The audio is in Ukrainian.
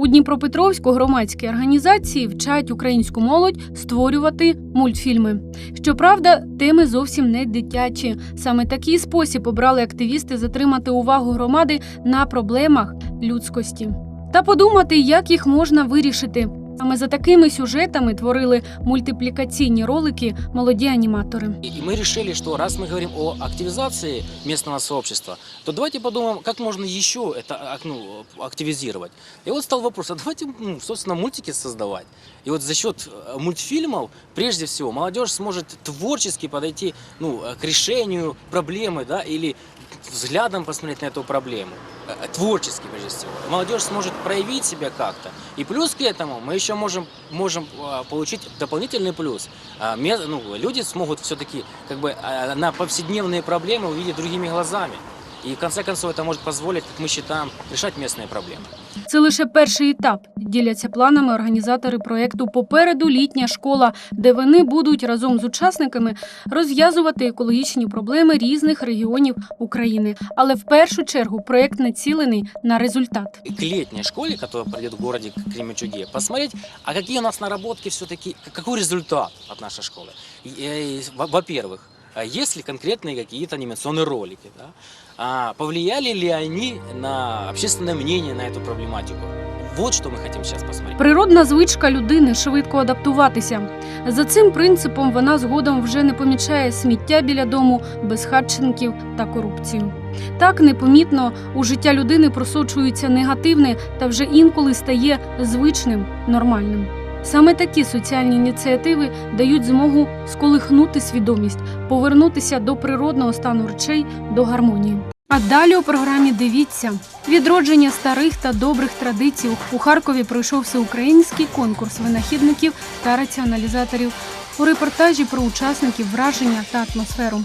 У Дніпропетровську громадські організації вчать українську молодь створювати мультфільми. Щоправда, теми зовсім не дитячі. Саме такий спосіб обрали активісти затримати увагу громади на проблемах людськості та подумати, як їх можна вирішити. Саме за такими сюжетами творили мультиплікаційні ролики молоді аніматори. И и мы решили, что раз мы говорим о активизации местного сообщества, то давайте подумаем, как можно еще это ак- ну, активизировать. И вот стал вопрос, а давайте, ну, собственно, мультики создавать. И вот за счет э, мультфильмов, прежде всего, молодежь сможет творчески подойти ну, э, к решению проблемы, да, или взглядом посмотреть на эту проблему. Э, Творчески, прежде всего. Молодежь сможет проявить себя как-то. И плюс к этому мы еще можем, можем а, получить дополнительный плюс. А, ме- ну, люди смогут все-таки как бы а, на повседневные проблемы увидеть другими глазами. И в конце концов это может позволить, как мы считаем, решать местные проблемы. Це лише перший етап. Діляться планами організатори проєкту Попереду літня школа, де вони будуть разом з учасниками розв'язувати екологічні проблеми різних регіонів України. Але в першу чергу проєкт націлений на результат. И к летней школе, которая пройдет в городе Кременчуге, посмотреть, а какие у нас наработки все-таки, какой результат от нашей школы. И, э, во- Во-первых, а есть ли конкретные какие-то анимационные ролики, да? а, повлияли ли они на общественное мнение на эту проблематику. Вот что мы хотим сейчас посмотреть. Природна звичка людини швидко адаптуватися. За цим принципом вона згодом вже не помічає сміття біля дому, безхатченків та корупцію. Так непомітно у життя людини просочується негативне та вже інколи стає звичним, нормальним. Саме такі соціальні ініціативи дають змогу сколихнути свідомість, повернутися до природного стану речей, до гармонії. А далі у програмі дивіться відродження старих та добрих традицій. У Харкові пройшов всеукраїнський конкурс винахідників та раціоналізаторів. У репортажі про учасників враження та атмосферу.